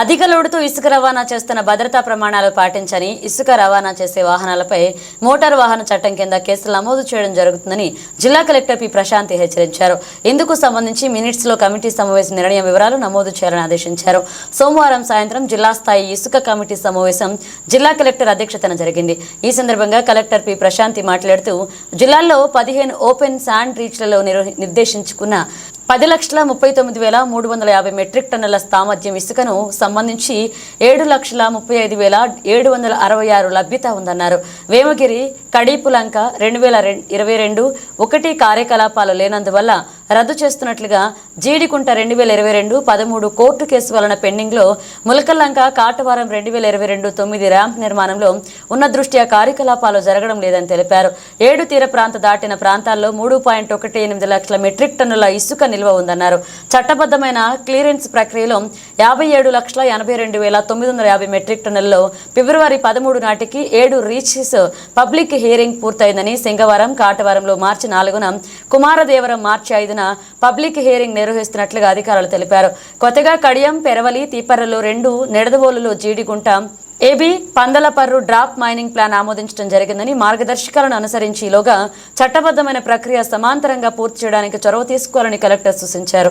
అధిక లోడుతో ఇసుక రవాణా చేస్తున్న భద్రతా ప్రమాణాలు పాటించని ఇసుక రవాణా చేసే వాహనాలపై మోటార్ వాహన చట్టం కింద కేసులు నమోదు చేయడం జరుగుతుందని జిల్లా కలెక్టర్ పి. ప్రశాంతి హెచ్చరించారు. ఇందుకు సంబంధించి మినిట్స్లో కమిటీ సమావేశం నిర్ణయం వివరాలు నమోదు చేయాలని ఆదేశించారు. సోమవారం సాయంత్రం జిల్లా స్థాయి ఇసుక కమిటీ సమావేశం జిల్లా కలెక్టర్ అధ్యక్షతన జరిగింది. ఈ సందర్భంగా కలెక్టర్ పి. ప్రశాంతి మాట్లాడుతూ జిల్లాల్లో పదిహేను ఓపెన్ శాండ్ రీచ్లలో నిర్దేశించుకున్న పది లక్షల ముప్పై తొమ్మిది వేల మూడు వందల యాభై మెట్రిక్ టన్నుల సామర్థ్యం ఇసుకను సంబంధించి ఏడు లక్షల ముప్పై ఐదు వేల ఏడు వందల అరవై ఆరు లభ్యత ఉందన్నారు. వేమగిరి కడీపులంక రెండు వేల ఇరవై రెండు ఒకటి కార్యకలాపాలు లేనందువల్ల రద్దు చేస్తున్నట్లుగా జీడికుంట రెండు వేల ఇరవై రెండు పదమూడు కోర్టు కేసు వలన పెండింగ్లో ములకల్లంక కాటవారం రెండు వేల ఇరవై రెండు తొమ్మిది ర్యాంప్ నిర్మాణంలో ఉన్న దృష్ట్యా కార్యకలాపాలు జరగడం లేదని తెలిపారు. ఏడు తీర ప్రాంత దాటిన ప్రాంతాల్లో మూడు పాయింట్ ఒకటి ఎనిమిది లక్షల మెట్రిక్ టన్నుల ఇసుక నిల్వ ఉందన్నారు. చట్టబద్ధమైన క్లియరెన్స్ ప్రక్రియలో యాభై ఏడు లక్షల ఎనభై రెండు వేల తొమ్మిది వందల యాభై మెట్రిక్ టన్నుల్లో ఫిబ్రవరి పదమూడు నాటికి ఏడు రీచెస్ పబ్లిక్ హియరింగ్ పూర్తయిందని సింగవరం కాటవరంలో మార్చి నాలుగున కుమారదేవరం మార్చి ఐదున పబ్లిక్ హియరింగ్ నిర్వహిస్తున్నట్లుగా అధికారులు తెలిపారు. కొత్తగా కడియం పెరవలి తీపర్రలో రెండు నిడదవోలులో Jeedigunta AB Pandalaparru drop mining plan ఆమోదించడం జరిగిందని మార్గదర్శకాలను అనుసరించి లోగా చట్టబద్ధమైన ప్రక్రియ సమాంతరంగా పూర్తి చేయడానికి చొరవ తీసుకోవాలని కలెక్టర్ సూచించారు.